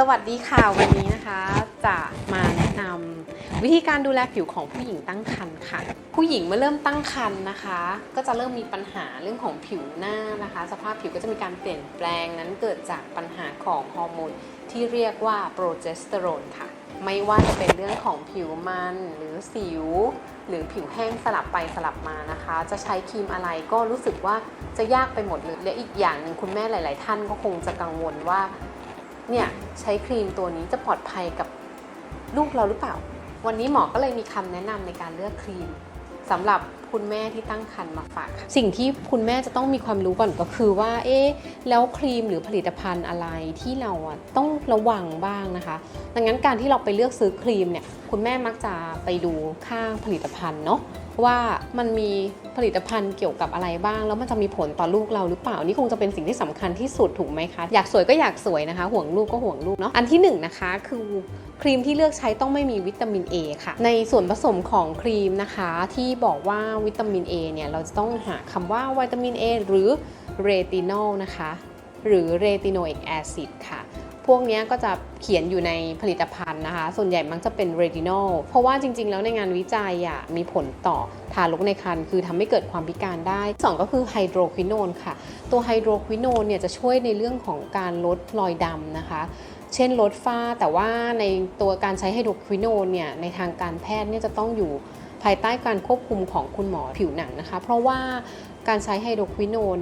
สวัสดีค่ะวันนี้นะคะจะมาแนะนำวิธีการดูแลผิวของผู้หญิงตั้งครรภ์ค่ะ ผู้หญิงเมื่อเริ่มตั้งครรภ์นะคะ ก็จะเริ่มมีปัญหาเรื่องของผิวหน้านะคะ สภาพผิวก็จะมีการเปลี่ยนแปลงนั้นเกิดจากปัญหาของฮอร์โมนที่เรียกว่าโปรเจสเตอโรนค่ะ ไม่ว่าจะเป็นเรื่องของผิวมันหรือสิว หรือผิวแห้งสลับไปสลับมานะคะ จะใช้ครีมอะไรก็รู้สึกว่าจะยากไปหมดเลยและอีกอย่างหนึ่งคุณแม่หลาย ๆ ท่านก็คงจะกังวลว่า เนี่ยใช้ครีมตัวนี้จะปลอดภัยกับลูกเราหรือเปล่า วันนี้หมอก็เลยมีคำแนะนำในการเลือกครีมสำหรับคุณแม่ที่ตั้งครรภ์มาฝากค่ะสิ่งที่คุณแม่จะต้องมีความรู้ก่อนก็คือว่า เอ๊ะแล้วครีมหรือผลิตภัณฑ์อะไรที่เราต้องระวังบ้างนะคะ ดังนั้นการที่เราไปเลือกซื้อครีมเนี่ยคุณแม่มักจะไปดูข้างผลิตภัณฑ์เนาะ ว่ามันมีผลิตภัณฑ์เกี่ยวกับอะไรบ้าง แล้วมันจะมีผลต่อลูกเราหรือเปล่านี่คงจะเป็นสิ่งที่สำคัญที่สุดถูกไหมคะ อยากสวยก็อยากสวยนะคะ ห่วงลูกก็ห่วงลูกเนาะอันที่หนึ่งนะคะคือครีมที่เลือกใช้ต้องไม่มีวิตามิน A ค่ะ ในส่วนผสมของครีมนะคะที่บอกว่าวิตามิน A เนี่ยเราจะต้องหาคำว่าวิตามิน A หรือเรตินอลนะคะ หรือเรติโนเอกแอซิดค่ะ พวกนี้ก็จะเขียนอยู่ในผลิตภัณฑ์นะคะ ส่วนใหญ่มักจะเป็นเรตินอลเพราะว่าจริง ๆ แล้วในงานวิจัยอะมีผลต่อทารกในครรภ์คือทำให้เกิดความพิการได้ 2 ก็คือไฮโดรควิโนนค่ะ ตัวไฮโดรควิโนนเนี่ยจะช่วยในเรื่องของการลดรอยดำนะคะเช่นลดฝ้าแต่ว่าในตัวการใช้ไฮโดรควิโนนเนี่ยในทางการแพทย์เนี่ยจะต้องอยู่ภายใต้การควบคุมของคุณหมอผิวหนังนะคะ เพราะว่าการใช้ไฮโดรควิโนน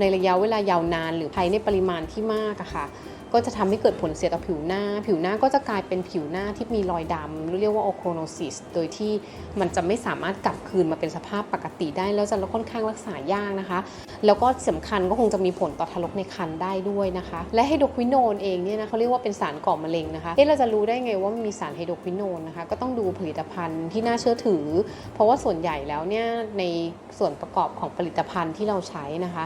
ในระยะเวลายาวนานหรือใช้ในปริมาณที่มากอะค่ะ ก็จะทำให้เกิดผลเสียต่อผิวหน้า ผิวหน้าก็จะกลายเป็นผิวหน้าที่มีรอยดำเรียกว่าโอโครโนซิส โดยที่มันจะไม่สามารถกลับคืนมาเป็นสภาพปกติได้ แล้วจะค่อนข้างรักษายากนะคะ แล้วก็สำคัญก็คงจะมีผลต่อทารกในครรภ์ได้ด้วยนะคะ และไฮโดรควิโนนเองเนี่ยนะเขาเรียกว่าเป็นสารก่อมะเร็งนะคะเอ๊ะเราจะรู้ได้ไงว่ามันมีสารไฮโดรควิโนนนะคะ ก็ต้องดูผลิตภัณฑ์ที่น่าเชื่อถือ เพราะว่าส่วนใหญ่แล้วเนี่ยในส่วนประกอบของผลิตภัณฑ์ที่เราใช้นะคะ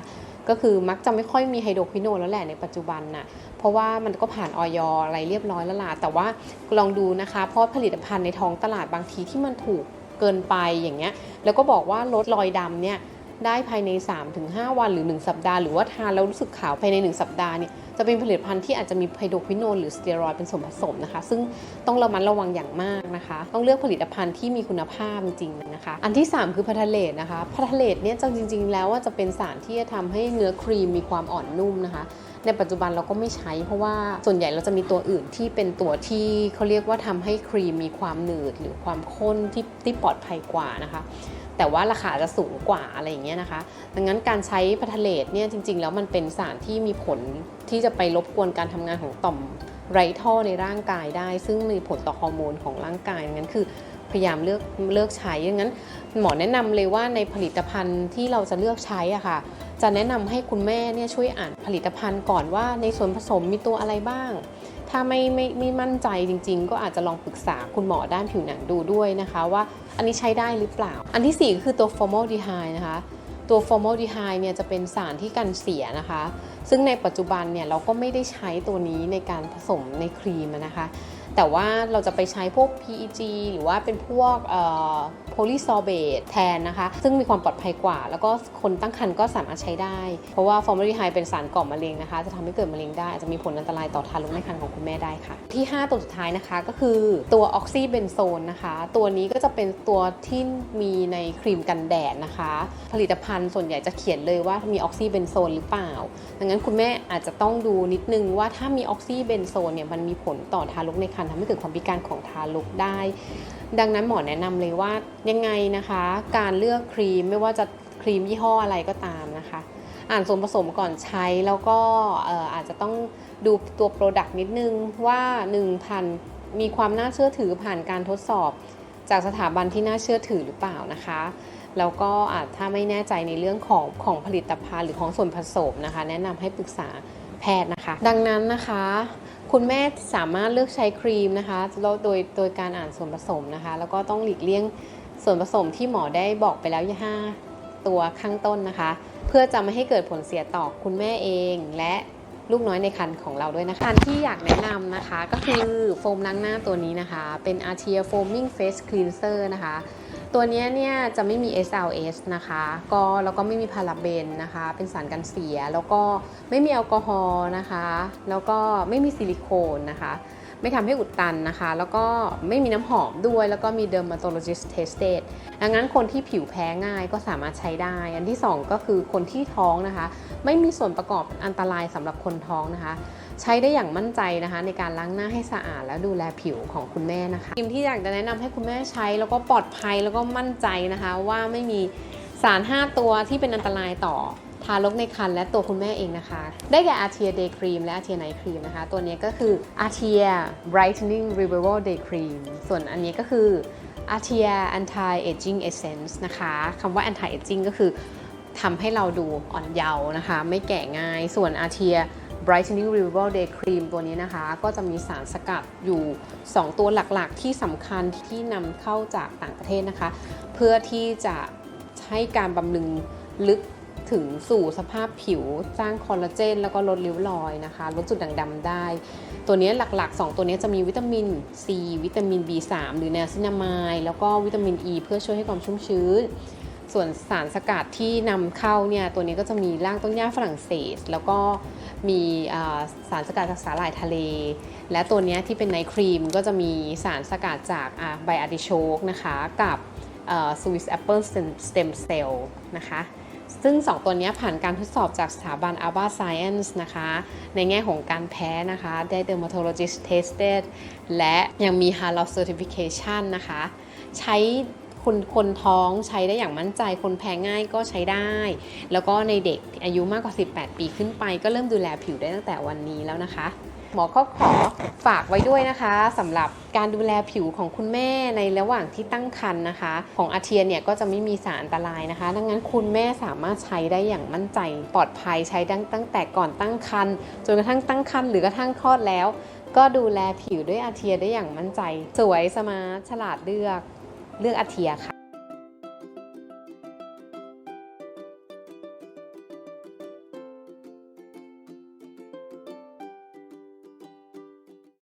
ก็คือมักจะไม่ค่อยมีไฮโดรควิโนนแล้วแหละในปัจจุบันน่ะเพราะว่ามันก็ผ่านออยอะไรเรียบร้อยแล้วล่ะแต่ว่าลองดูนะคะ เพราะผลิตภัณฑ์ในท้องตลาดบางทีที่มันถูกเกินไปอย่างเงี้ยแล้วก็บอกว่าลดรอยดำเนี่ย ได้ภายใน 3-5 วันหรือ 1 สัปดาห์หรือว่าทานแล้วรู้สึกขาวภายใน 1 สัปดาห์เนี่ยจะเป็นผลิตภัณฑ์ที่อาจจะมีไพโดควิโนนหรือสเตียรอยด์เป็นส่วนผสมนะคะ ซึ่งต้องระมัดระวังอย่างมากนะคะ ต้องเลือกผลิตภัณฑ์ที่มีคุณภาพจริงๆนะคะ อันที่ 3 คือพัทเลตนะคะพัทเลตเนี่ยจริงๆ แล้วว่าจะเป็นสารที่จะทำให้เนื้อครีมมีความอ่อนนุ่มนะคะ ในปัจจุบันเราก็ไม่ใช้ เพราะว่าส่วนใหญ่เราจะมีตัวอื่นที่เป็นตัวที่เขาเรียกว่าทำให้ครีมมีความหนืดหรือความข้นที่ที่ปลอดภัยกว่านะคะ แต่ว่าราคาจะสูงกว่าอะไรอย่างเงี้ยนะคะ ดังนั้นการใช้พัทเลตเนี่ยจริง ๆ แล้วมันเป็นสารที่มีผลที่จะไปรบกวนการทำงานของต่อมไรท่อในร่างกายได้ ซึ่งมีผลต่อฮอร์โมนของร่างกายงั้นคือ พยายามเลือกเลือกใช้ดังนั้น หมอแนะนำเลยว่าในผลิตภัณฑ์ที่เราจะเลือกใช้อะค่ะ จะแนะนำให้คุณแม่เนี่ยช่วยอ่านผลิตภัณฑ์ก่อนว่าในส่วนผสมมีตัวอะไรบ้าง ถ้าไม่ไม่ไม่มั่นใจจริง ๆ ก็อาจจะลองปรึกษาคุณหมอด้านผิวหนังดูด้วยนะคะ ว่าอันนี้ใช้ได้หรือเปล่า อันที่ 4 คือตัว formaldehyde นะคะตัว formaldehyde เนี่ยจะเป็นสารที่กันเสียนะคะ ซึ่งในปัจจุบันเนี่ยเราก็ไม่ได้ใช้ตัวนี้ในการผสมในครีมนะคะ แต่ว่าเราจะไปใช้พวก PEG หรือว่าเป็นพวก โพลีซอเบตแทนนะคะ ซึ่งมีความปลอดภัยกว่า แล้วก็คนตั้งครรภ์ก็สามารถใช้ได้ เพราะว่าฟอร์มาลีไฮด์เป็นสารก่อมะเร็งนะคะ จะทำให้เกิดมะเร็งได้อาจจะมีผลอันตรายต่อทารกในครรภ์ของคุณแม่ได้ค่ะ ที่ 5 ตัวสุดท้ายนะคะก็คือตัวออกซิเบนโซนนะคะ ตัวนี้ก็จะเป็นตัวที่มีในครีมกันแดดนะคะ ผลิตภัณฑ์ส่วนใหญ่จะเขียนเลยว่ามีออกซิเบนโซนหรือเปล่า ดังนั้นคุณแม่อาจจะต้องดูนิดนึงว่าถ้ามีออกซิเบนโซนเนี่ยมันมีผลต่อทารกในครรภ์ทำให้เกิดความพิการของทารกได้ ดังนั้นหมอแนะนำเลยว่ายังไงนะคะ การเลือกครีมไม่ว่าจะครีมยี่ห้ออะไรก็ตามนะคะ อ่านส่วนผสมก่อนใช้แล้วก็เอ่อาจจะต้องดูตัวโปรดักต์นิดนึงว่า1พันมีความน่าเชื่อถือผ่านการทดสอบ จากสถาบันที่น่าเชื่อถือหรือเปล่านะคะแล้วก็อาจถ้าไม่แน่ใจในเรื่องของของผลิตภัณฑ์หรือของส่วนผสมนะคะ แนะนำให้ปรึกษาแพทย์นะคะ ดังนั้นนะคะ คุณแม่สามารถเลือกใช้ครีมนะคะโดยโดยการอ่านส่วนผสมนะคะ แล้วก็ต้องหลีกเลี่ยง ส่วนผสมที่หมอได้บอกไปแล้วห้าตัวข้างต้นนะคะ เพื่อจะไม่ให้เกิดผลเสียต่อคุณแม่เอง และลูกน้อยในครรภ์ของเราด้วยนะคะอันที่อยากแนะนำนะคะ ก็คือโฟมล้างหน้าตัวนี้นะคะ เป็น Artia Foaming Face Cleanser นะคะ ตัวนี้เนี่ยจะไม่มี SLS นะคะ ก็แล้วก็ไม่มีพาราเบนนะคะ เป็นสารกันเสีย แล้วก็ไม่มีแอลกอฮอล์นะคะ แล้วก็ไม่มีซิลิโคนนะคะ ไม่ทำให้อุดตันนะคะ แล้วก็ไม่มีน้ำหอมด้วย แล้วก็มี dermatologist tested ดังนั้นคนที่ผิวแพ้ง่ายก็สามารถใช้ได้ อันที่ 2 ก็คือคนที่ท้องนะคะ ไม่มีส่วนประกอบอันตรายสำหรับคนท้องนะคะ ใช้ได้อย่างมั่นใจนะคะ ในการล้างหน้าให้สะอาด และดูแลผิวของคุณแม่นะคะครีมที่อยากจะแนะนำให้คุณแม่ใช้แล้วก็ปลอดภัยแล้วก็มั่นใจนะคะ ว่าไม่มีสาร 5 ตัวที่เป็นอันตรายต่อ ทารกในครรภ์และตัวคุณแม่เองนะคะ ได้แก่ Artia Day Cream และ Artia Night Cream นะคะ ตัวนี้ก็คือ Artia Brightening Revival Day Cream ส่วนอันนี้ก็คือ Artia Anti Aging Essence นะคะคำว่า Anti Aging ก็คือทำให้เราดูอ่อนเยาว์นะคะ ไม่แก่ง่าย ส่วน Artia Brightening Revival Day Cream ตัวนี้นะคะ ก็จะมีสารสกัดอยู่ 2 ตัวหลักๆ ที่สำคัญที่นำเข้าจากต่างประเทศนะคะ เพื่อที่จะให้การบำรุงลึก ถึงสู่สภาพผิวสร้างคอลลาเจน แล้วก็ลดริ้วรอยนะคะ ลดจุดด่างดำได้ ตัวนี้หลักๆ 2 ตัวนี้จะมีวิตามิน C วิตามิน B3 หรือแนซินามายแล้วก็วิตามิน E เพื่อช่วยให้ความชุ่มชื้น ส่วนสารสกัดที่นำเข้าเนี่ยตัวนี้ก็จะมีรากต้นหญ้าฝรั่งเศส แล้วก็มีสารสกัดจากสาหร่ายทะเล และตัวนี้ที่เป็นไนครีมก็จะมีสารสกัดจากใบอาร์ติโชกนะคะกับสวิสแอปเปิลสเต็มเซลล์นะคะ ซึ่ง 2 ตัวนี้ผ่านการทดสอบจากสถาบัน Alba Science นะคะ ในแง่ของการแพ้นะคะ ได้ dermatologist tested และยังมี halal certification นะคะ ใช้คนคนท้องใช้ได้อย่างมั่นใจ คนแพ้ง่ายก็ใช้ได้ แล้วก็ในเด็กอายุมากกว่า 18 ปีขึ้นไป ก็เริ่มดูแลผิวได้ตั้งแต่วันนี้แล้วนะคะ หมอก็ขอฝากไว้ด้วยนะคะสำหรับการดูแลผิวของคุณแม่ในระหว่างที่ตั้งครรภ์นะคะ ของอาเทียนเนี่ยก็จะไม่มีสารอันตรายนะคะ ดังนั้นคุณแม่สามารถใช้ได้อย่างมั่นใจ ปลอดภัยใช้ตั้งตั้งแต่ก่อนตั้งครรภ์จนกระทั่งตั้งครรภ์หรือกระทั่งคลอดแล้ว ก็ดูแลผิวด้วยอาเทียได้อย่างมั่นใจ สวยสมาร์ทฉลาดเลือกเลือกอาเทียค่ะ